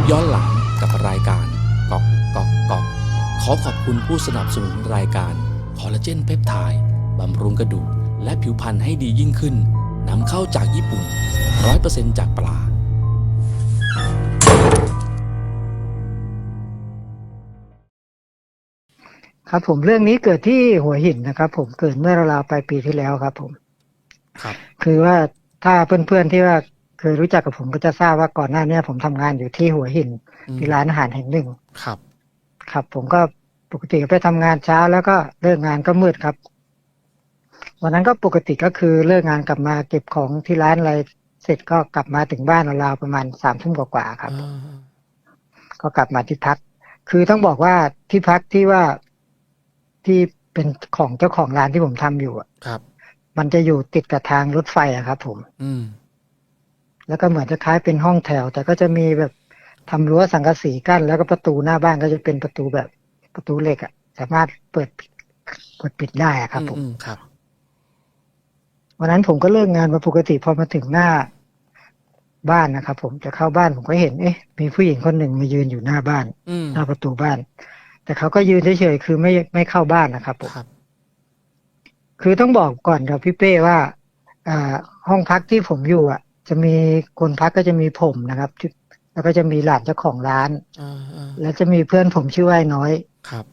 ปย้อนหลังกับรายการกอกกอกกอกขอขอบคุณผู้สนับสนุนรายการคอลลาเจนเพปไทด์บำรุงกระดูกและผิวพรรณให้ดียิ่งขึ้นนำเข้าจากญี่ปุ่น 100%จากปลาครับผมเรื่องนี้เกิดที่หัวหินนะครับผมเกิดเมื่อราวๆปลายปีที่แล้วครับผม ครับ คือว่าถ้าเพื่อนๆที่ว่า เคยรู้จักกับผมก็จะทราบว่าก่อนหน้าเนี้ผมทำงานอยู่ที่หัวหินอืมที่ร้านอาหารแห่งหนึ่งครับ ครับ ผมก็ปกติก็ไปทำงานเช้าแล้วก็เลิกงานก็มืดครับ วันนั้นก็ปกติก็คือเลิกงานกลับมาเก็บของที่ร้านอะไรเสร็จก็กลับมาถึงบ้านราวๆประมาณสามทุ่มกว่าๆครับอ่าก็กลับมาที่พัก คือต้องบอกว่าที่พักที่ว่าที่เป็นของเจ้าของร้านที่ผมทำอยู่อะครับ มันจะอยู่ติดกับทางรถไฟอะครับ ผม อืม แล้วก็เหมือนจะคล้ายเป็นห้องแถว แต่ก็จะมีแบบทำรั้วสังกะสีกั้น แล้วก็ประตูหน้าบ้านก็จะเป็นประตูแบบประตูเหล็กอะสามารถเปิดปิดเปิดปิดได้อะครับผมอืมครับวันนั้นผมก็เลิกงานมาปกติพอมาถึงหน้าบ้านนะครับผมจะเข้าบ้านผมก็เห็น เอ๊ะ มีผู้หญิงคนหนึ่งมายืนอยู่หน้าบ้านอืมหน้าประตูบ้าน แต่เขาก็ยืนเฉยๆคือไม่ไม่เข้าบ้านนะครับผมครับคือต้องบอกก่อนครับพี่เป้ว่าอ่าห้องพักที่ผมอยู่อะ จะมีคนพักก็จะมีผมนะครับที่แล้วก็จะมีหลานเจ้าของร้านอ่าอ่าแล้วจะมีเพื่อนผมชื่อว่าไอ้น้อยครับ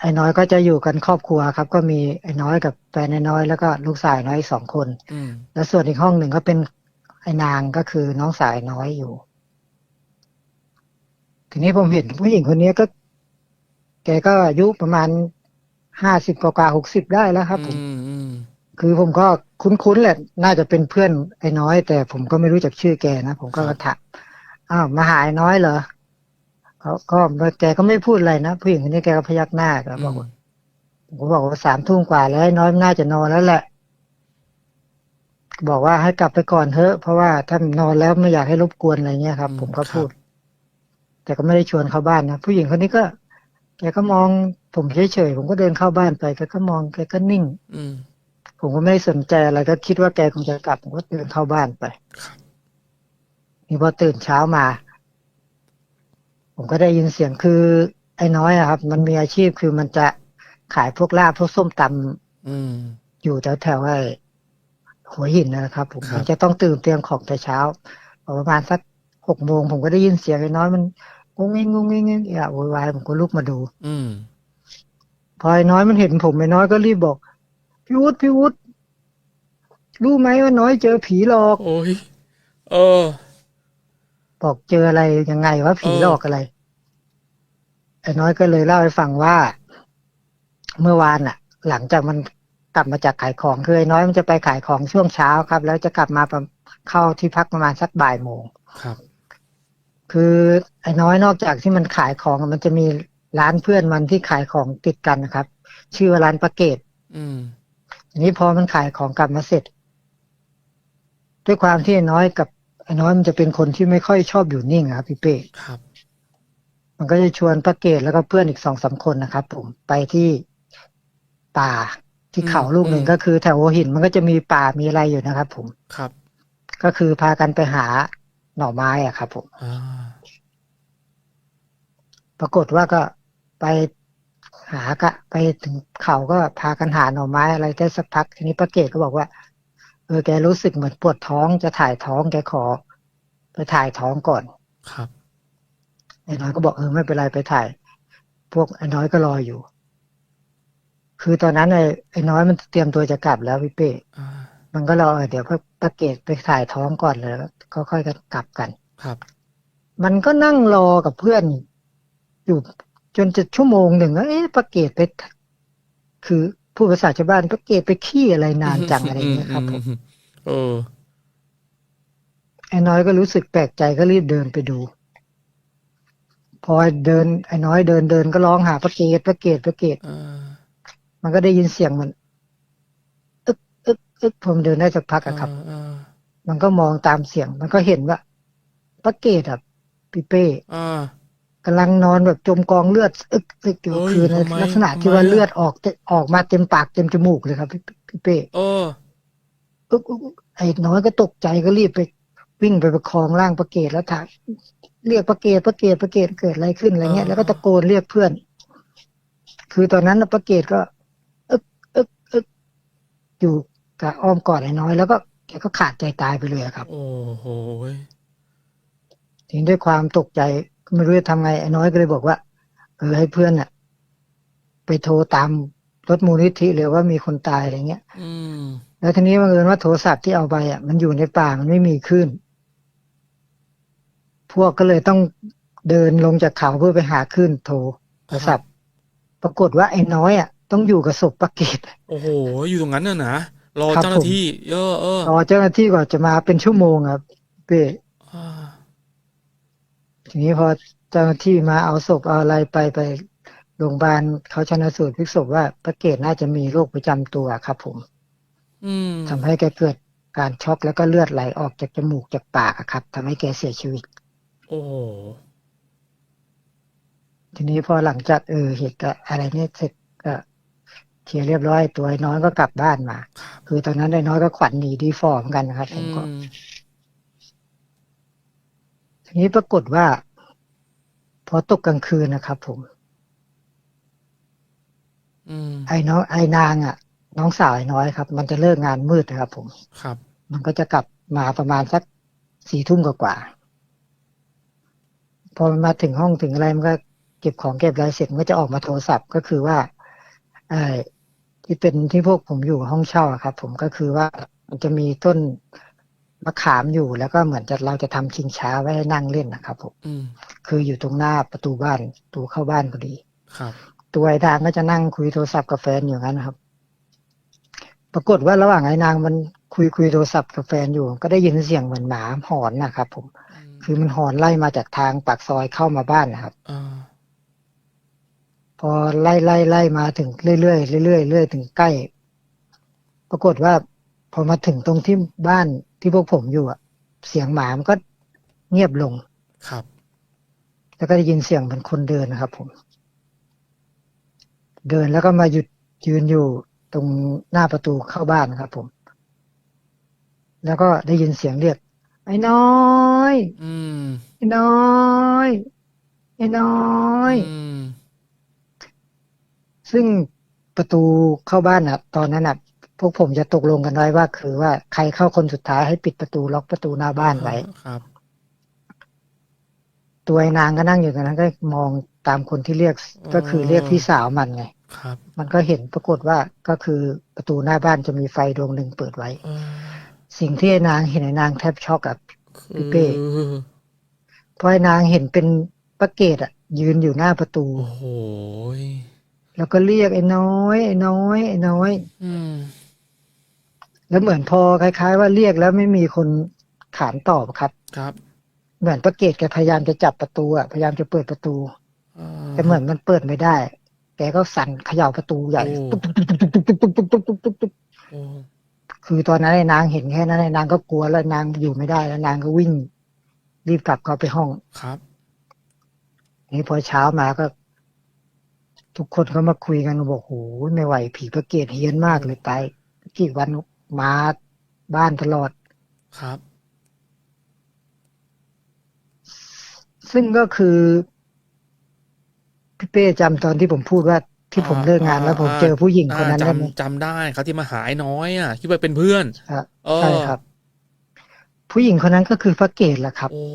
ไอ้น้อยก็จะอยู่กันครอบครัวครับ ก็มีไอ้น้อยกับแฟนไอ้น้อยแล้วก็ลูกสาวน้อยอีกสองคนอืมแล้วส่วนอีกห้องหนึ่งก็เป็นไอ้นางก็คือน้องสาวไอ้น้อยอยู่ ทีนี้ผมเห็นผู้หญิงคนนี้ก็ แกก็อายุประมาณห้าสิบกว่าหกสิบได้แล้วครับ ผมอืมอืม คือผมก็คุ้นๆแหละ น่าจะเป็นเพื่อนไอ้น้อย แต่ผมก็ไม่รู้จักชื่อแกนะผมก็มาถามอ้าวมาหาไอ้น้อยเหรอเขาก็แกก็ไม่พูดอะไรนะผู้หญิงคนนี้แกก็พยักหน้าก็บอกว่าผมก็บอกว่าสามทุ่มกว่าแล้วไอ้น้อยมันน่าจะนอนแล้วแหละ บอกว่าให้กลับไปก่อนเถอะ เพราะว่าถ้านอนแล้วไม่อยากให้รบกวนอะไรเงี้ยครับ ผมก็พูด แต่ก็ไม่ได้ชวนเข้าบ้านนะผู้หญิงคนนี้ก็แกก็มองผมเฉยๆผมก็เดินเข้าบ้านไปแกก็มองแกก็นิ่ง อืม ผมก็ไม่ได้สนใจอะไรก็คิดว่าแกคงจะกลับผมก็เดินเข้าบ้านไปครับนี่พอตื่นเช้ามา ผมก็ได้ยินเสียงคือ ไอ้น้อยอะครับ มันมีอาชีพคือมันจะขายพวกลาบพวกส้มตำอืมอยู่แถวแถวๆไอ้หัวหินนะครับ ผมครับมันจะต้องตื่นเตรียมของแต่เช้าพอประมาณสักหกโมงผมก็ได้ยินเสียงไอ้น้อยมันงงงงงงงอย่าโวยวายผมก็ลุกมาดู อืมพอไอ้น้อยมันเห็นผมไอ้น้อยก็รีบบอก พี่วุฒิพี่วุฒิรู้ไหมว่าน้อยเจอผีหลอก โอ้ย เออ บอกเจออะไรยังไงว่าผีเออหลอกอะไรไอ้น้อยก็เลยเล่าให้ฟังว่า เมื่อวานน่ะหลังจากมันกลับมาจากขายของคือไอ้น้อยมันจะไปขายของช่วงเช้าครับ แล้วจะกลับมาประเข้าที่พักประมาณสักบ่ายโมงครับ คือไอ้น้อยนอกจากที่มันขายของมันจะมีร้านเพื่อนมันที่ขายของติดกันนะครับ ชื่อว่าร้านประเกตอืม ทีนี้พอมันขายของกลับมาเสร็จ ด้วยความที่ไอ้น้อยกับไอ้น้อยมันจะเป็นคนที่ไม่ค่อยชอบอยู่นิ่งอะครับพี่เป้ครับ มันก็จะชวนป้าเกตแล้วก็เพื่อนอีกสองสามคนนะครับผมไปที่ป่าที่เขาอืมลูกหนึ่งอืมก็คือแถวหัวหินมันก็จะมีป่ามีอะไรอยู่นะครับผมครับ ก็คือพากันไปหาหน่อไม้อะครับผมอ่าปรากฏว่าก็ไป หากะไปถึงเขาก็พากันหาหน่อไม้อะไรได้สักพักทีนี้ป้าเกตก็บอกว่า เออแกรู้สึกเหมือนปวดท้องจะถ่ายท้องแกขอ ไปถ่ายท้องก่อน ครับไอ้น้อยก็บอกเออไม่เป็นไรไปถ่าย พวกไอ้น้อยก็รออยู่ คือตอนนั้นไอ้ไอ้น้อยมันเตรียมตัวจะกลับแล้วพี่เป้อ่ามันก็รอเออเดี๋ยวป้าป้าเกตไปถ่ายท้องก่อนเลยแล้วก็ค่อยกันกลับกัน ครับ มันก็นั่งรอกับเพื่อนอยู่ จนจะชั่วโมงหนึ่งแล้วเอ๊ะประเกตไป คือผู้ภาษาชาวบ้านประเกตไปขี้อะไรนานจังอะไรอย่างเงี้ยครับผมอืเออไอ้น้อยก็รู้สึกแปลกใจก็รีบเดินไปดู พอเดิน ไอ้น้อยเดินเดินก็ร้องหาประเกตประเกตประเกตอ่ามันก็ได้ยินเสียงมันอึกอึกอึกผมเดินได้สักพักอะครับอ่ามันก็มองตามเสียง มันก็เห็นว่าประเกตอะพี่เป้อ่า กำลังนอนแบบจมกองเลือดอึกอึกอยู่เฮ้ยคือในทำไมลักษณะที่ทำไมว่าอะเลือดออกเตออกมาเต็มปากเต็มจมูกเลยครับพี่พี่เป้เอออึกอึกอึกไอ้น้อยก็ตกใจก็รีบไปวิ่งไปประคองร่างประเกตแล้วถามเรียกประเกตประเกตประเกตเกิดอะไรขึ้นอะไรเงี้ยอ่าแล้วก็ตะโกนเรียกเพื่อน คือตอนนั้นน่ะประเกตก็อึกอึกอึกอยู่กับอ้อมกอดไอ้น้อย แล้วก็แกก็ขาดใจตายไปเลยอะครับ โอ้โหยทีนี้ด้วยความตกใจก็ ไม่รู้จะทำไงไอ้น้อยก็เลยบอกว่า เออให้เพื่อนน่ะไปโทรตามรถมูลนิธิเลยว่ามีคนตายอะไรเงี้ยอืมแล้วทีนี้บังเอิญว่าโทรศัพท์ที่เอาไปอะมันอยู่ในป่ามันไม่มีคลื่นพวกก็เลยต้องเดินลงจากเขาเพื่อไปหาคลื่นโทรโทรศัพท์ ปรากฏว่าไอ้น้อยอะต้องอยู่กับศพปาเกตโอ้โห อยู่ตรงนั้นน่ะนะรอครับเจ้าหน้าที่เยอะเออรอเจ้าหน้าที่กว่าจะมาเป็นชั่วโมงครับเป้อ่า ทีนี้พอเจ้าหน้าที่มาเอาศพเอาอะไรไปไปโรงพยาบาลเขาชนะสูตรพลิกศพว่าปาเกตน่าจะมีโรคประจำตัวครับ ผม อืมทำให้แกเกิดการช็อกแล้วก็เลือดไหลออกจากจมูกจากปากอะครับทำให้แกเสียชีวิต โอ้โหทีนี้พอหลังจากเออเหตุการณ์อะไรเนี่ยเสร็จก็เคลียร์เรียบร้อยตัวไอ้น้อยก็กลับบ้านมาครับคือตอนนั้นไอ้น้อยก็ขวัญหนีดีฟอร์เหมอนกันนะครับผอืมก็ม ทีนี้ปรากฏว่า พอตกกลางคืนนะครับผมอืมไอ้น้องไอ้นางอะ น้องสาวไอ้น้อยครับ มันจะเลิกงานมืดนะครับ ผมครับ มันก็จะกลับมาประมาณสักสี่ทุ่มกว่าๆพอมันมาถึงห้องถึงอะไรมันก็เก็บของเก็บอะไรเสร็จมันก็จะออกมาโทรศัพท์ก็คือว่าเออที่เป็นที่พวกผมอยู่ห้องเช่าอะครับ ผมก็คือว่ามันจะมีต้น มะขามอยู่แล้วก็เหมือนจะเราจะทำชิงช้าไว้ให้นั่งเล่นนะครับผมอืมคืออยู่ตรงหน้าประตูบ้านประตูเข้าบ้านพอดี ครับ ตัวไอ้นางก็จะนั่งคุยโทรศัพท์กับแฟนอยู่งั้นนะครับ ปรากฏว่าระหว่างไอ้นางมันคุยคุยโทรศัพท์กับแฟนอยู่ ก็ได้ยินเสียงเหมือนหมาหอนนะครับผมอืมคือมันหอนไล่มาจากทางปากซอยเข้ามาบ้านนะครับอ่าพอไล่ไล่ไล่มาถึงเรื่อยเรื่อยเรื่อยเรื่อยถึงใกล้ ปรากฏว่า พอมาถึงตรงที่บ้าน ที่พวกผมอยู่อะเสียงหมามันก็เงียบลง ครับ แล้วก็ได้ยินเสียงเหมือนคนเดินนะครับ ผม เดินแล้วก็มาหยุดยืนอยู่ตรงหน้าประตูเข้าบ้านนะครับ ผม แล้วก็ได้ยินเสียงเรียกไอ้น้อยอืมไอ้น้อยไอ้น้อย อืมซึ่งประตูเข้าบ้านอะ ตอนนั้นอะ พวกผมจะตกลงกันไว้ว่า คือว่าใครเข้าคนสุดท้ายให้ปิดประตูล็อกประตูหน้าบ้านไว้ครับ ตัวไอ้นางก็นั่งอยู่ตรงนั้นก็มองตามคนที่เรียกก็คือเรียกพี่สาวมันไงครับ มันก็เห็นปรากฏว่าก็คือประตูหน้าบ้านจะมีไฟดวงหนึ่งเปิดไว้เออสิ่งที่ไอ้นางเห็นไอ้นางแทบช็อกอะคือเป้เพราะไอ้นางเห็นเป็นปะเกตอะยืนอยู่หน้าประตูโอ้โหยแล้วก็เรียกไอ้น้อย ไอ้น้อย ไอ้น้อย อืม แล้วเหมือนพอคล้ายๆ ว่าเรียกแล้วไม่มีคนขานตอบครับ ครับ เหมือนปะเกตแกพยายามจะจับประตูอะพยายามจะเปิดประตูอ่าแต่เหมือนมันเปิดไม่ได้ แกก็สั่นเขย่าประตูใหญ่โอ้ตุ๊บตุ๊บตุ๊บตุ๊บตุ๊บตุ๊บตุ๊บตุ๊บตุ๊บตุ๊บโอ้คือตอนนั้นไอ้นางเห็นแค่นั้นไอ้นางก็กลัวแล้วนางอยู่ไม่ได้แล้วนางก็วิ่ง รีบกลับเข้าไปห้องครับ นี่พอเช้ามาก็ ทุกคนก็มาคุยกันบอกโหไม่ไหวผีพระเกตเฮี้ยนมากเลยตายกี่วัน มาบ้านตลอดครับ ซึ่งก็คือพี่เป้จำตอนที่ผมพูดว่าที่ผมเลิกงานแล้วผมเจอผู้หญิงคนนั้นอ่าได้ไหมจำจำได้ครับที่มาหาไอ้น้อยอะคิดว่าเป็นเพื่อนครับเออใช่ครับ ผู้หญิงคนนั้นก็คือพระเกตแหละครับ โอ้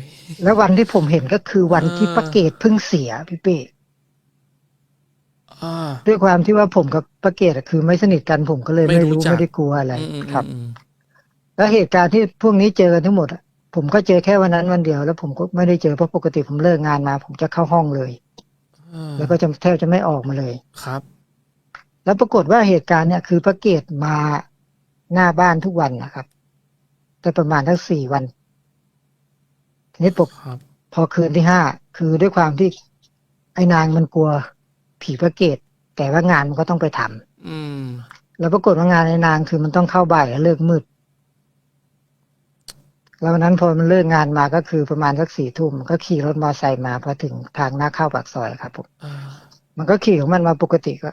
ยแล้ววันที่ผมเห็นก็คือวันที่อ่าพระเกตเพิ่งเสียพี่เป้อ่า ด้วยความที่ว่าผมกับพระเกตอะคือไม่สนิทกันผมก็เลยไม่ไม่รู้รู้จักไม่ได้กลัวอะไรอืมอืมครับอืมแล้วเหตุการณ์ที่พวกนี้เจอกันทั้งหมดอะผมก็เจอแค่วันนั้นวันเดียว แล้วผมก็ไม่ได้เจอเพราะปกติผมเลิกงานมา ผมจะเข้าห้องเลยอ่าแล้วก็จะแทบจะไม่ออกมาเลยครับ แล้วปรากฏว่าเหตุการณ์เนี่ยคือพระเกตมาหน้าบ้านทุกวันนะครับ แต่ประมาณทั้งสี่วันทีนี้ปกครับพอคืนที่ห้าคือด้วยความที่ไอ้นางมันกลัว ผีพระเกตแต่ว่างานมันก็ต้องไปทำอืม แล้วปรากฏว่างานไอ้นางคือมันต้องเข้าบ่ายแล้วเลิกมืด แล้ววันนั้นพอมันเลิกงานมาก็คือประมาณสักสี่ทุ่มก็ขี่รถมอเตอร์ไซค์มาพอถึงทางหน้าเข้าปากซอยครับผมอ่ามันก็ขี่ของมันมาปกติก็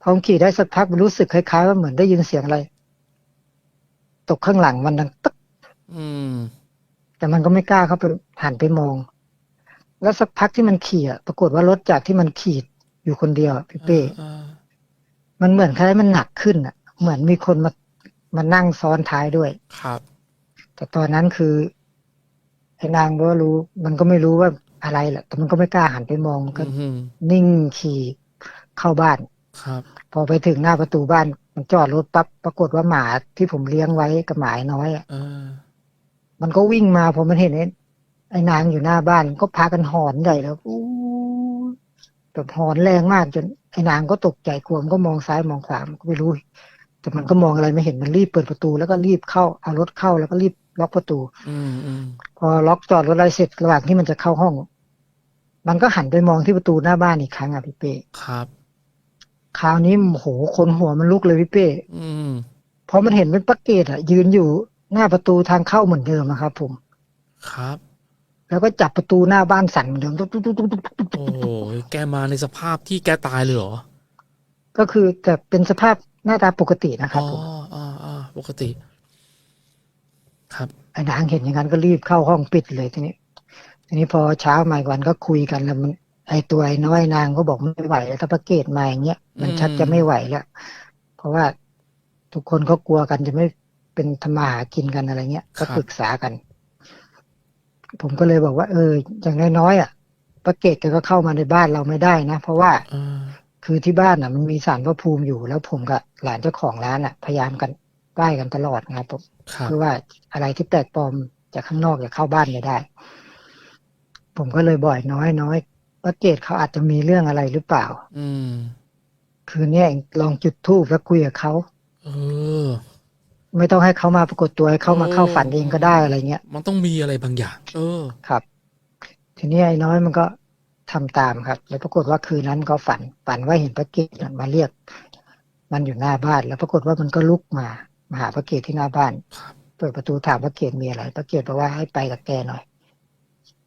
พอมันขี่ได้สักพักมันรู้สึกคล้ายๆว่าเหมือนได้ยินเสียงอะไร ตกข้างหลังมันดังตึ๊กอืมแต่มันก็ไม่กล้าเข้าไปหันไปมอง แล้วสักพักที่มันขี่อะปรากฏว่ารถจากที่มันขี่ อยู่คนเดียวอะพี่เป้อ่ามันเหมือนคล้ายๆมันหนักขึ้นอะ เหมือนมีคนมามานั่งซ้อนท้ายด้วย ครับ แต่ตอนนั้นคือไอ้นางก็รู้ มันก็ไม่รู้ว่าอะไรแหละแต่มันก็ไม่กล้าหันไปมองมันก็ อืมนิ่งขี่เข้าบ้าน ครับ พอไปถึงหน้าประตูบ้าน มันจอดรถปั๊บปรากฏว่าหมาที่ผมเลี้ยงไว้กับหมาไอ้น้อยอะอ่ามันก็วิ่งมาพอมันเห็นไอ้ไอ้นางอยู่หน้าบ้าน ก็พากันหอนใหญ่แล้วอู้ แบบหอนแรงมากจนไอ้นางก็ตกใจกลัวมันก็มองซ้ายมองขวามันก็ไม่รู้ แต่มันก็มองอะไรไม่เห็นมันรีบเปิดประตู แล้วก็รีบเข้าเอารถเข้าแล้วก็รีบล็อกประตู อืมอืมพอล็อกจอดรถอะไรเสร็จระหว่างที่มันจะเข้าห้อง มันก็หันไปมองที่ประตูหน้าบ้านอีกครั้งอะพี่เป้ครับ คราวนี้โอ้โหคนหัวมันลุกเลยพี่เป้อืมเพราะมันเห็นเป็นปักเกตอะ ยืนอยู่หน้าประตูทางเข้าเหมือนเดิมอะครับผมครับ แล้วก็จับประตูหน้าบ้านสั่นเหมือนเดิมตุ๊กตุ๊กตุ๊กตุ๊กตุ๊กตุ๊กโอ้โหแกมาในสภาพที่แกตายเลยเหรอ ก็คือแต่เป็นสภาพหน้าตาปกตินะครับอ๋อผมอ่าอ่าปกติ ครับ ไอ้นางเห็นอย่างนั้นก็รีบเข้าห้องปิดเลยทีนี้ ทีนี้พอเช้ามาอีกวันก็คุยกันแล้วมัน ไอ้ตัวไอ้น้อยนางก็บอกไม่ไหวแล้วถ้าประเกตมาอย่างเงี้ยมันชักจะไม่ไหวแล้วเพราะว่าทุกคนก็กลัวกันจะไม่เป็นธรรมาหากินกันอะไรเงี้ย ก็ปรึกษากัน ผมก็เลยบอกว่า เออ อย่างน้อยๆอะประเกตแกก็เข้ามาในบ้านเราไม่ได้นะ เพราะว่าอ่าคือที่บ้านอะ มันมีสารพระภูมิอยู่แล้วผมกับหลานเจ้าของร้านอะ พยายามกันใกล้กันตลอดนะครับผมครับเพื่อว่าอะไรที่แปลกปลอมจากข้างนอกจะเข้าบ้านไม่ได้ ผมก็เลยบ่อยน้อยน้อยว่าเกตเขาอาจจะมีเรื่องอะไรหรือเปล่า อืม คืนเนี้ยลองจุดธูปแล้วคุยกับเขาเออ ไม่ต้องให้เขามาปรากฏตัวให้เขามาเข้าฝันเองก็ได้อะไรเงี้ยมันต้องมีอะไรบางอย่าง เออครับ ทีนี้ไอ้น้อยมันก็ทำตามครับ แล้วปรากฏว่าคืนนั้นก็ฝันฝันว่าเห็นพระเกศน่ะมาเรียก มันอยู่หน้าบ้าน แล้วปรากฏว่ามันก็ลุกมามาหาพระเกศที่หน้าบ้านครับเปิดประตูถามพระเกศมีอะไรพระเกศบอกว่าให้ไปกับแกหน่อย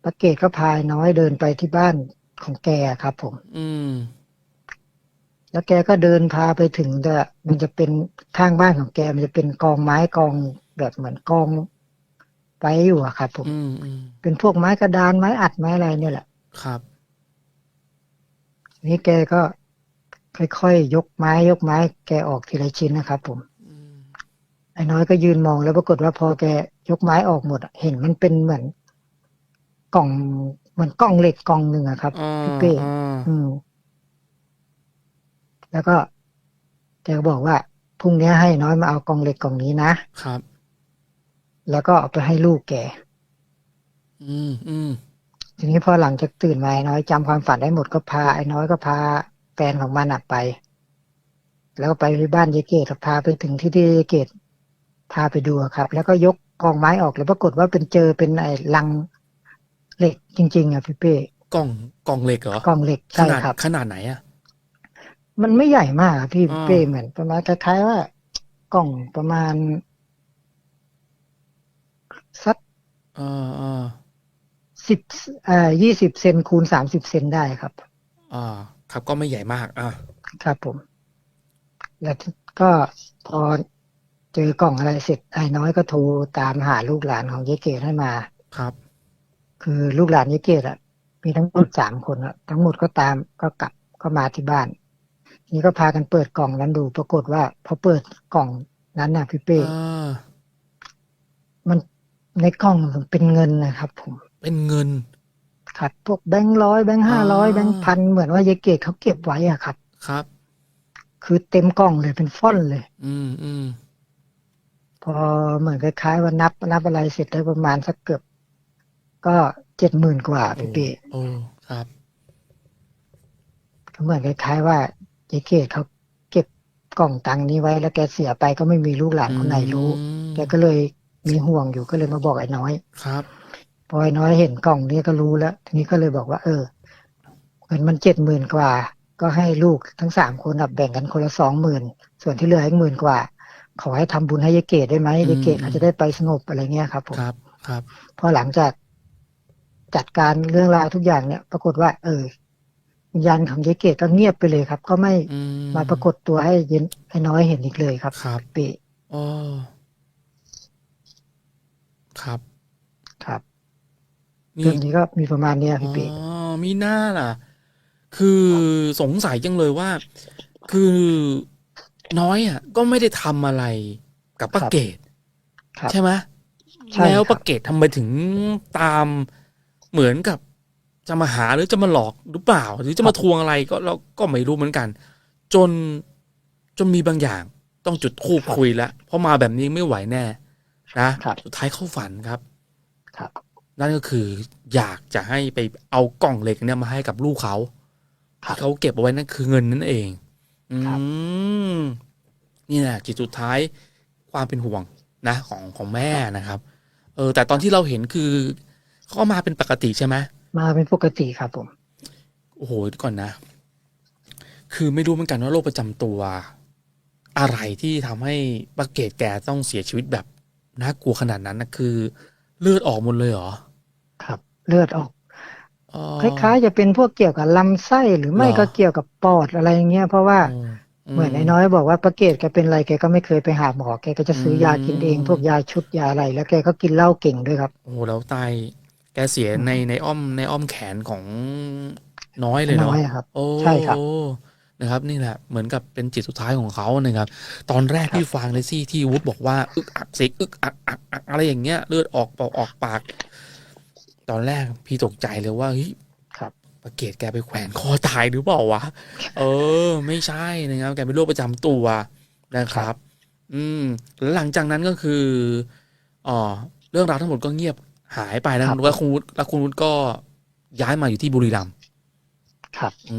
พระเกศก็พาไอ้น้อยเดินไปที่บ้านของแกครับ ผม อืม แล้วแกก็เดินพาไปถึงแต่มันจะเป็นข้างบ้านของแกมันจะเป็นกองไม้กองแบบเหมือนกองไปอยู่อะครับผมอืมอืมเป็นพวกไม้กระดานไม้อัดไม้อะไรเนี่ยแหละ ครับ นี่แกก็ค่อยๆยกไม้ยกไม้ แกออกทีละชิ้นนะครับผมอืมไอ้น้อยก็ยืนมองแล้วปรากฏว่าพอแกยกไม้ออกหมดอะเห็นมันเป็นเหมือนกล่องเหมือนกล่องเหล็กกล่องหนึ่งอะครับอ่าพี่เป้อ่าอืม แล้วก็แกก็บอกว่าพรุ่งนี้ให้น้อยมาเอากล่องเหล็กกล่องนี้นะครับ แล้วก็เอาไปให้ลูกแกอืมอืมทีนี้พอหลังจากตื่นมาไอ้น้อยจำความฝันได้หมดก็พาไอ้น้อยก็พาแฟนของมันอะไป แล้วก็ไปที่บ้านยายเกดพาไปถึงที่ที่ยายเกดพาไปดูอะครับ แล้วก็ยกกองไม้ออกแล้วปรากฏว่าเป็นเจอเป็นไอ้ลังเหล็กจริง ๆอะพี่เป้กล่องกล่องเหล็กเหรอกองเหล็กขใช่นาดครับขนาดไหนอะ มันไม่ใหญ่มากอะพี่อ่าเป้เหมือนประมาณคล้ายๆว่ากล่องประมาณสักอ่าอ่าสิบเอ่อยี่สิบเซนคูณสามสิบเซนได้ครับ อ่า ครับก็ไม่ใหญ่มากอ่าครับผม แล้วก็พอเจอกล่องอะไรเสร็จไอ้น้อยก็โทรตามหาลูกหลานของยายเกดให้มา ครับ คือลูกหลานยายเกดอะมีทั้งหมดสามคนอะทั้งหมดก็ตามก็กลับก็มาที่บ้าน นี่ก็พากันเปิดกล่องนั้นดู ปรากฏว่าพอเปิดกล่องนั้นน่ะพี่เป้อ่ามันในกล่องมันเป็นเงินนะครับ ผม เป็นเงินครับพวกแบงค์ร้อยแบงค์ห้าร้อยอ่าแบงค์พันเหมือนว่ายายเกดเขาเก็บไว้อะครับ ครับ คือเต็มกล่องเลยเป็นฟ่อนเลย อืมอืมพอเหมือนคล้ายๆว่านับนับอะไรเสร็จได้ประมาณสักเกือบ ก็เจ็ดหมื่นกว่าพี่เป้โอ้ครับก็เหมือนคล้ายๆว่า ยายเกดเขาเก็บกล่องตังค์นี้ไว้ แล้วแกเสียไปก็ไม่มีลูกหลานคนไหนรู้อืมแกก็เลยมีห่วงอยู่ก็เลยมาบอกไอ้น้อยครับพอไอ้น้อยเห็นกล่องนี้ก็รู้แล้ว ทีนี้ก็เลยบอกว่า เออเงินมันเจ็ดหมื่นกว่า ก็ให้ลูกทั้งสามคนอะแบ่งกันคนละสองหมื่นส่วนที่เหลืออีกหมื่นกว่า ขอให้ทำบุญให้ยายเกดได้ไหมยายเกดเขาจะได้ไปสงบอะไรเงี้ยครับผมครับ ครับพอหลังจากจัดการเรื่องราวทุกอย่างเนี่ย ปรากฏว่า เออ วิญญาณของยายเกดก็เงียบไปเลยครับ ก็ไม่อืมมาปรากฏตัวให้เย็นให้น้อยเห็นอีกเลยครับครับปีอ๋อครับ ครับนี่เรื่องนี้ก็มีประมาณเนี้ยพี่เป้อ๋อมีหน้าล่ะ คือสงสัยจังเลยว่า คือน้อยอะ ก็ไม่ได้ทำอะไรกับป้าเกตครับใช่ไหมใช่แล้วครับป้าเกตทำไมถึงตามเหมือนกับ จะมาหาหรือจะมาหลอกหรือเปล่า หรือจะมาทวงอะไรก็เราก็ไม่รู้เหมือนกัน จนจนมีบางอย่างต้องจุดคูบคุยแล้วเพราะมาแบบนี้ไม่ไหวแน่ นะครับสุดท้ายเข้าฝันครับ ครับ นั่นก็คืออยากจะให้ไปเอากล่องเหล็กเนี่ยมาให้กับลูกเขาครับที่เขาเก็บเอาไว้นั่นคือเงินนั่นเอง อืครับมนี่แหละจิตสุดท้ายความเป็นห่วงนะของของแม่นะครับ เออ แต่ตอนที่เราเห็นคือเขาก็มาเป็นปกติใช่ไหม มาเป็นปกติครับผม โอ้โหเดี๋ยวก่อนนะ คือไม่รู้เหมือนกันว่าโรคประจำตัว อะไรที่ทำให้ปาเกตแกต้องเสียชีวิตแบบน่ากลัวขนาดนั้นนะคือ เลือดออกหมดเลยเหรอ ครับ เลือดออกอ๋อคล้ายๆจะเป็นพวกเกี่ยวกับลำไส้หรือไม่เหรอก็เกี่ยวกับปอดอะไรอย่างเงี้ยเพราะว่าเหมือนไอ้น้อยบอกว่าประเกตแกเป็นอะไรแกก็ไม่เคยไปหาหมอแกก็จะซื้อยากินเอง พวกยาชุดยาอะไร แล้วแกก็กินเหล้าเก่งด้วยครับ โอ้โหแล้วตาย แกเสียในในอ้อมในอ้อมแขนของน้อยเลยเนาะน้อยอะครับโอ้ใช่ครับนะครับ นี่แหละเหมือนกับเป็นจิตสุดท้ายของเขานะครับ ตอนแรกครับที่ฟังเลยซี่ที่วุฒิบอกว่าอึกอักเสกอึกอักอักอักอะไรอย่างเงี้ยเลือดออกปอกออกปาก ตอนแรกพี่ตกใจเลยว่าเฮ้ยครับประเกตแกไปแขวนคอตายหรือเปล่าวะ เออ ไม่ใช่นะครับ แกเป็นโรคประจำตัวนะครับ อืมแล้วหลังจากนั้นก็คืออ๋อเรื่องราวทั้งหมดก็เงียบ หายไปนะครับแล้วคุณวุฒิแล้วคุณวุฒิก็ย้ายมาอยู่ที่บุรีรัมย์ครับ อื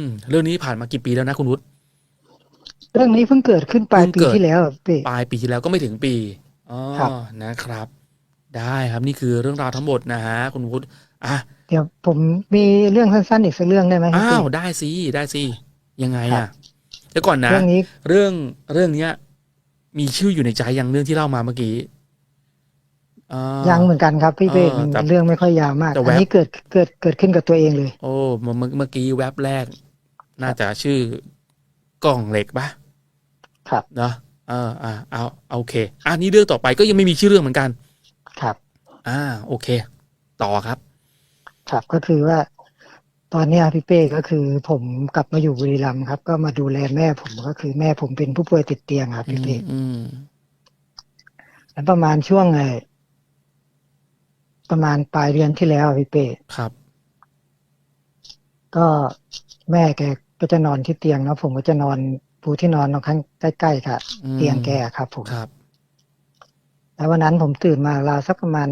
มเรื่องนี้ผ่านมากี่ปีแล้วนะคุณวุฒิเรื่องนี้เพิ่งเกิดขึ้นปลายเพิ่งปีเกิดที่แล้วอะพี่ปลายปีที่แล้วก็ไม่ถึงปีอ๋อครับนะครับ ได้ครับนี่คือเรื่องราวทั้งหมดนะฮะคุณวุฒิอะเดี๋ยวผมมีเรื่องสั้นๆอีกสักเรื่องได้ไหมครับอ้าวพี่ได้สิได้สิยังไงครัอะบเดี๋ยวก่อนนะเรื่องนี้เรื่องเรื่องเนี้ย มีชื่ออยู่ในใจอย่างเรื่องที่เล่ามาเมื่อกี้อ่า ยังเหมือนกันครับพี่เป้เออมันแต่เรื่องไม่ค่อยยาวมากแต่แวบอันนี้เกิดเกิดเกิดขึ้นกับตัวเองเลย โอ้เมื่อเมื่อเมื่อกี้แว็บแรก น่าจะชื่อกล่องเหล็กปะครับเนาะเอออ่าเอาเอาโอเคอันนี้เรื่องต่อไปก็ยังไม่มีชื่อเรื่องเหมือนกัน ครับ อ่า โอเค ต่อครับ ครับก็คือว่า ตอนเนี้ยพี่เป้ก็คือผมกลับมาอยู่บุรีรัมย์ครับ ก็มาดูแลแม่ผมก็คือแม่ผมเป็นผู้ป่วยติดเตียงครับอืพี่มเป้อืมแล้วประมาณช่วงไง ประมาณปลายเดือนที่แล้วอะพี่เป้ครับ ก็แม่แกก็จะนอนที่เตียงเนาะผมก็จะนอนปูที่นอนข้างใกล้ๆกับอืมเตียงแกครับผมครับ แล้ววันนั้นผมตื่นมาราวสักประมาณ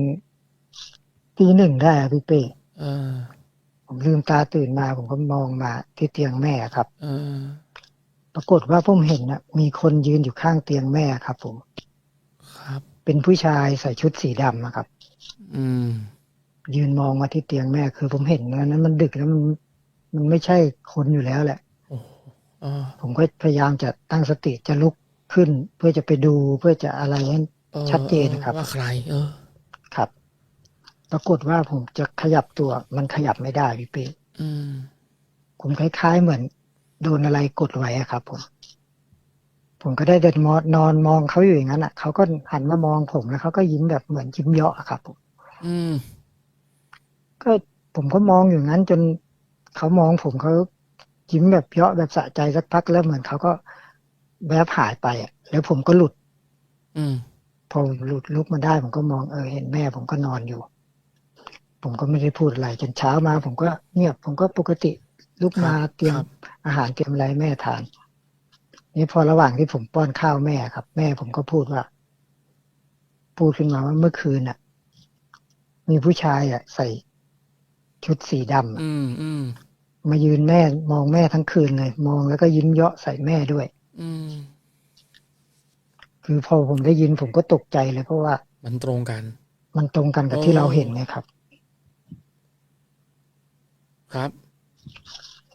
ตีหนึ่งได้อะพี่เป้เออผมลืมตาตื่นมา ผมก็มองมาที่เตียงแม่ครับเออปรากฏว่าผมเห็นนะมีคนยืนอยู่ข้างเตียงแม่ครับ ผม ครับ เป็นผู้ชายใส่ชุดสีดำอะครับ อืม ยืนมองมาที่เตียงแม่คือผมเห็นนะนั้นมันดึกแล้วมันมันไม่ใช่คนอยู่แล้วแหละโอ้โหเออผมก็พยายามจะตั้งสติจะลุกขึ้น เพื่อจะไปดูเพื่อจะอะไรให้ออชัดเจนครับว่าใคร เออ ครับ ปรากฏว่าผมจะขยับตัว มันขยับไม่ได้พี่เป้อืมผมคล้ายๆเหมือน โดนอะไรกดไว้อะครับ ผม ผมก็ได้แต่นอนนอนมองเขาอยู่อย่างนั้นอะเขาก็หันมามองผมแล้วเขาก็ยิ้มแบบเหมือนยิ้มเยาะอะครับผม อืม ก็ผมก็มองอยู่งั้นจนเขามองผมเขายิ้มแบบเยาะแบบสะใจสักพักแล้วเหมือนเขาก็แวบหายไปอะ แล้วผมก็หลุด อืม พอหลุดลุกมาได้ ผมก็มองเออเห็นแม่ ผมก็นอนอยู่ ผมก็ไม่ได้พูดอะไรจนเช้ามา ผมก็เงียบผมก็ปกติลุกมาครับเตรียมครับ อาหารเตรียมอะไรให้แม่ทาน นี่พอระหว่างที่ผมป้อนข้าวแม่ครับ แม่ผมก็พูดว่า พูดขึ้นมาว่าเมื่อคืนน่ะ มีผู้ชายอะ ใส่ชุดสีดำอะอืมอืมมายืนแม่มองแม่ทั้งคืนเลย มองแล้วก็ยิ้มเยาะใส่แม่ด้วย อืม คือพอผมได้ยินผมก็ตกใจเลยเพราะว่า มันตรงกัน มันตรงกันกับโอ้ที่เราเห็นนะครับ ครับ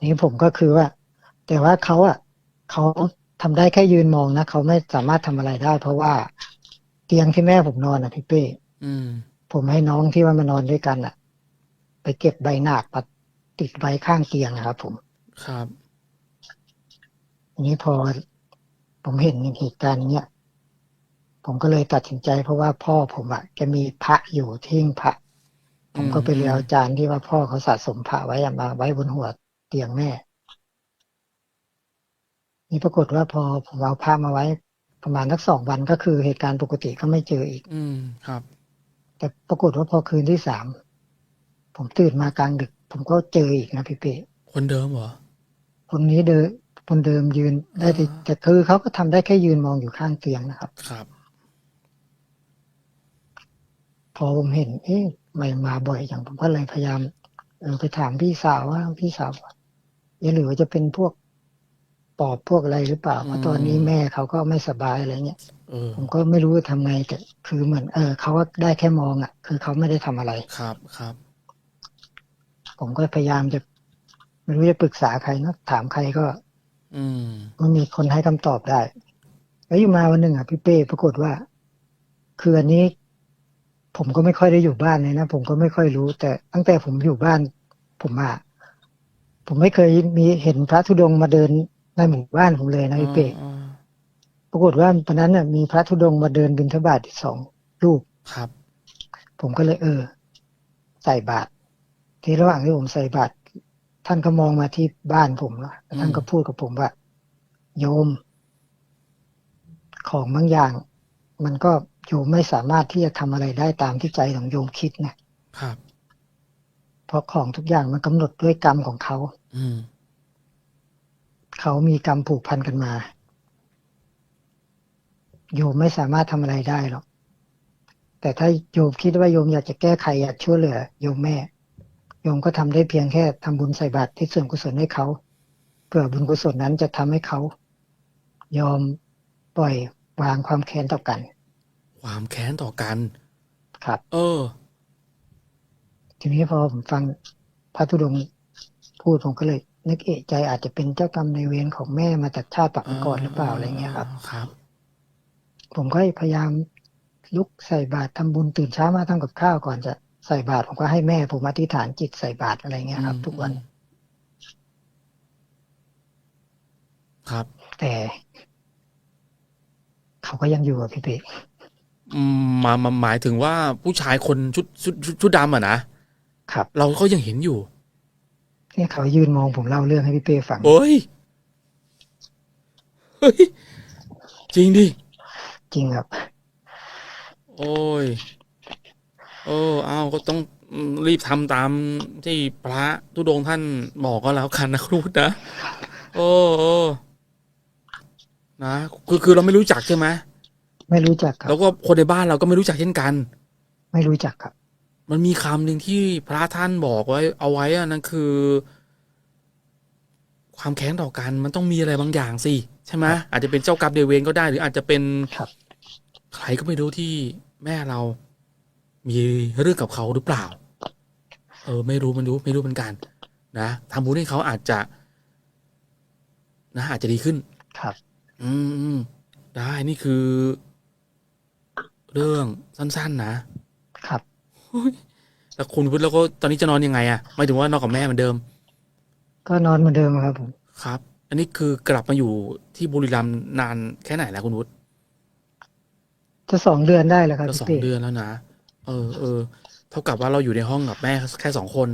นี่ผมก็คือว่า แต่ว่าเขาอะเขาทำได้แค่ยืนมองนะเขาไม่สามารถทำอะไรได้ เพราะว่าเตียงที่แม่ผมนอนอะพี่เป้อืม ผมให้น้องที่ว่ามานอนด้วยกันอะไปเก็บใบหนาดมาติดไว้ข้างเตียงนะครับผม ครับทีนี้พอผมเห็นเหตุการณ์เนี้ยผมก็เลยตัดสินใจ เพราะว่าพ่อผมอะจะมีพระอยู่ที่หิ้งพระ ผมก็ไปเรียนอาจารย์ที่ว่าพ่อเขาสะสมพระไว้อะมาไว้บนหัวเตียงแม่ นี่ปรากฏว่าพอผมเอาพระมาไว้ประมาณสักสองวันก็คือเหตุการณ์ปกติก็ไม่เจออีก อืมครับ แต่ปรากฏว่าพอคืนที่สามผมตื่นมากลางดึก ผมก็เจออีกนะพี่เป้คนเดิมเหรอคนนี้เดินคนเดิมยืนได้แต่อ่าแต่คือเขาก็ทำได้แค่ยืนมองอยู่ข้างเตียงนะครับ ครับ พอผมเห็น เอ๊ะไม่มาบ่อยอย่างผมก็เลยพยายามเออไปถามพี่สาวว่าพี่สาวว่าเอ๊ะหรือว่าจะเป็นพวกปอบพวกอะไรหรือเปล่าเพราะตอนนี้แม่เขาก็ไม่สบายอะไรเงี้ยเออผมก็ไม่รู้จะทำไงแต่คือเหมือน เออเขาก็ได้แค่มองอะ คือเขาไม่ได้ทำอะไร ครับครับ ผมก็พยายามจะไม่รู้จะปรึกษาใครนะถามใครก็ อืมไม่มีคนให้คำตอบได้ แล้วอยู่มาวันหนึ่งอะพี่เป้ปรากฏว่า คืออันนี้ ผมก็ไม่ค่อยได้อยู่บ้านเลยนะผมก็ไม่ค่อยรู้ แต่ตั้งแต่ผมอยู่บ้าน ผมอะผมไม่เคยมีเห็นพระธุดงค์มาเดินในหมู่บ้านผมเลยนะพี่เป้อ่า ปรากฏว่าตอนนั้นน่ะมีพระธุดงค์มาเดินบิณฑบาตอีกสองรูปครับ ผมก็เลยเออ ใส่บาตรที่ระหว่างที่ผมใส่บาตรท่านก็มองมาที่บ้านผมแล้วท่านก็พูดกับผมว่า โยม ของบางอย่าง มันก็โยมไม่สามารถที่จะทำอะไรได้ตามที่ใจของโยมคิดนะครับ เพราะของทุกอย่างมันกำหนดด้วยกรรมของเขา อืมเขามีกรรมผูกพันกันมา โยมไม่สามารถทำอะไรได้หรอกแต่ถ้าโยมคิดว่าโยมอยากจะแก้ไขอยากช่วยเหลือโยมแม่ โยมก็ทำได้เพียงแค่ทำบุญใส่บาตรที่ส่วนกุศลให้เขาเพื่อบุญกุศลนั้นจะทำให้เขายอมปล่อยวางความแค้นต่อกัน ความแค้นต่อกัน ครับ เออ ทีนี้พอผมฟังพระธุดงค์พูดผมก็เลย นึกเอะใจอาจจะเป็นเจ้ากรรมในายเวรของแม่มาจากชาติปางก่อนหรือเปล่าอะไรเงี้ยครับ ครับ ผมก็พยายามลุกใส่บาตรทำบุญตื่นเช้ามาทำกับข้าวก่อนจะใส่บาตรผมก็ให้แม่ผมอธิษฐานจิตใส่บาตรอะไรเงี้ยครับอืมทุกวัน ครับ แต่ เขาก็ยังอยู่กับพี่เป๊กอืมมามาหมายถึงว่าผู้ชายคนชุดชุดชุดชุดดำอะนะครับ เราก็ยังเห็นอยู่เนี่ยเขายืนมองผมเล่าเรื่องให้พี่เป้ฟังโอ้ยเฮ้ยจริงดิ จริงครับ โอ้ย โอ้เอาก็ต้องอืมรีบทำตามที่พระทุดงค์ท่านบอกก็แล้วกันนะครูนะโอ้โอ้นะคือคือเราไม่รู้จักใช่ไหมไม่รู้จักครับ แล้วก็คนในบ้านเราก็ไม่รู้จักเช่นกัน ไม่รู้จักครับ มันมีคำหนึ่งที่พระท่านบอกไว้ เอาไว้อะนั่นคือ ความแค้นต่อกัน มันต้องมีอะไรบางอย่างสิใช่ไหมอาจจะเป็นเจ้ากรรมเดยวเวรก็ได้ หรืออาจจะเป็นครับ ใครก็ไม่รู้ที่แม่เรา มีเรื่องกับเขาหรือเปล่า เออ ไม่รู้มันรู้ ไม่รู้เหมือนกัน นะทำบุญให้เขาอาจจะ นะอาจจะดีขึ้น ครับ อืมอืมได้นี่คือ เรื่องสั้น ๆ นะครับแล้วคุณพุทธแล้วก็ตอนนี้จะนอนยังไงอะหมายถึงว่านอนกับแม่เหมือนเดิม ก็นอนเหมือนเดิมครับผมครับ อันนี้คือกลับมาอยู่ที่บุรีรัมย์นานแค่ไหนแล้วคุณวุฒิ จะสองเดือนได้แล้วครับก็พี่สองเป้เดือนแล้วนะเออเออเท่ากับว่าเราอยู่ในห้องกับแม่แค่สองคน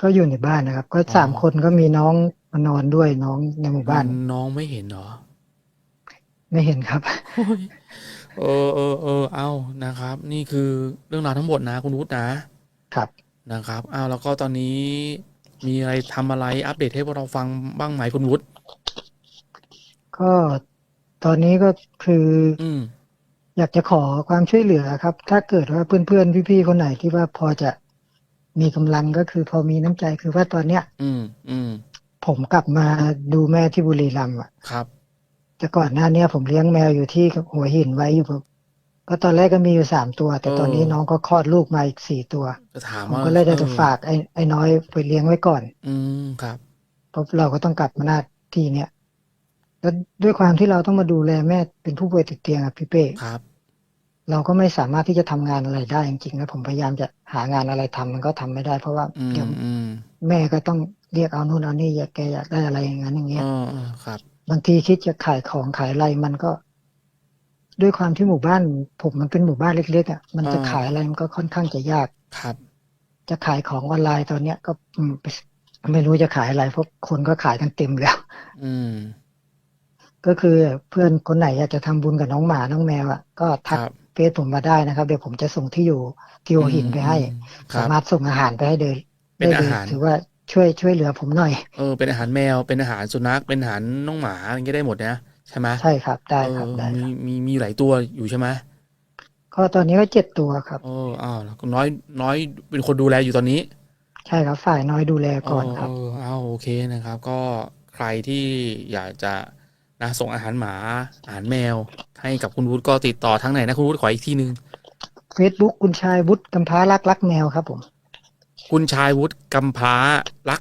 ก็อยู่ในบ้านนะครับ ก็อ๋อสามคนก็มีน้องมานอนด้วยน้องในหมู่บ้าน น้องไม่เห็นเหรอ ไม่เห็นครับเออเออเออเอานะครับ นี่คือเรื่องราวทั้งหมดนะคุณวุฒินะครับนะครับเอาแล้วก็ตอนนี้มีอะไรทำอะไรอัปเดตให้พวกเราฟังบ้างไหมคุณวุฒิก็ตอนนี้ก็คือ อืม อยากจะขอความช่วยเหลือครับ ถ้าเกิดว่าเพื่อนๆพี่ๆคนไหนที่ว่าพอจะมีกำลังก็คือพอมีน้ำใจคือว่าตอนเนี้ย อืมอืมผมกลับมาดูแม่ที่บุรีรัมย์อะครับ แต่ก่อนหน้าเนี้ยผมเลี้ยงแมวอยู่ที่หัวหินไว้อยู่ครับก็ตอนแรกก็มีอยู่สามตัว แต่ตอนนี้เออน้องก็คลอดลูกมาอีกสี่ตัวจะถามผมว่าก็เลยได้จะออฝากไอ้ไอ้น้อยไปเลี้ยงไว้ก่อน อืมครับเพราะเราก็ต้องกลับมาหน้าที่เนี้ยแล้วด้วยความที่เราต้องมาดูแลแม่เป็นผู้ป่วยติดเตียงอะพี่เป้ครับ เราก็ไม่สามารถที่จะทำงานอะไรได้จริงๆนะผมพยายามจะหางานอะไรทำมันก็ทำไม่ได้ เพราะว่าอืมเดี๋ยวอืมแม่ก็ต้องเรียกเอานู่นเอานี่อยากแกอยากได้อะไรอย่างนั้นอย่างเงี้ยเออเออครับ บางทีคิดจะขายของขายอะไรมันก็ ด้วยความที่หมู่บ้านผมมันเป็นหมู่บ้านเล็กๆอะมันจะอ่าขายอะไรมันก็ค่อนข้างจะยากครับ จะขายของออนไลน์ตอนเนี้ยก็อืมไม่รู้จะขายอะไรเพราะคนก็ขายกันเต็มแล้ว อืมก็คือเพื่อนคนไหนอยากจะทำบุญกับน้องหมาน้องแมวอะก็คทักรับ เฟซผมมาได้นะครับ เดี๋ยวผมจะส่งที่อยู่ที่หัวหินไปให้ ครัสาบมารถส่งอาหารไปให้เดินเป็นได้อาเลยหาร ถือว่าช่วยช่วยเหลือผมหน่อย เออ เป็นอาหารแมว เป็นอาหารสุนัข เป็นอาหารน้องหมาอะไรเงี้ยได้หมดนะ ใช่ไหมใช่ครับ ได้ครับเออได้มีครับมีมีหลายตัวอยู่ใช่ไหมก็ตอนนี้ก็เจ็ดตัวครับ เอออ้าวแล้วก็น้อยน้อยเป็นคนดูแลอยู่ตอนนี้ ใช่ครับฝ่ายน้อยดูแลก่อนครับ เออเอาโอเคนะครับ ก็ใครที่อยากจะ นะส่งอาหารหมาอาหารแมว ให้กับคุณวุฒิก็ติดต่อทางไหนนะคุณวุฒิขออีกทีหนึ่ง Facebook คุณชายวุฒิกำพร้ารักรักแมวครับผม คุณชายวุฒิกำพร้ารัก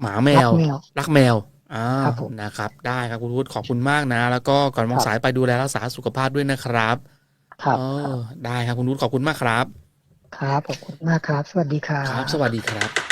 หมาแมรัวแมวรักแมวอ่าครับผมนะครับ ได้ครับคุณวุฒิขอบคุณมากนะ แล้วก็ก่อนมองครับสายไปดูแลรักษาสุขภาพด้วยนะครับ ครับเออได้ครับคุณวุฒิขอบคุณมากครับ ครับขอบคุณมากครับ สวัสดีครับครับ สวัสดีครับ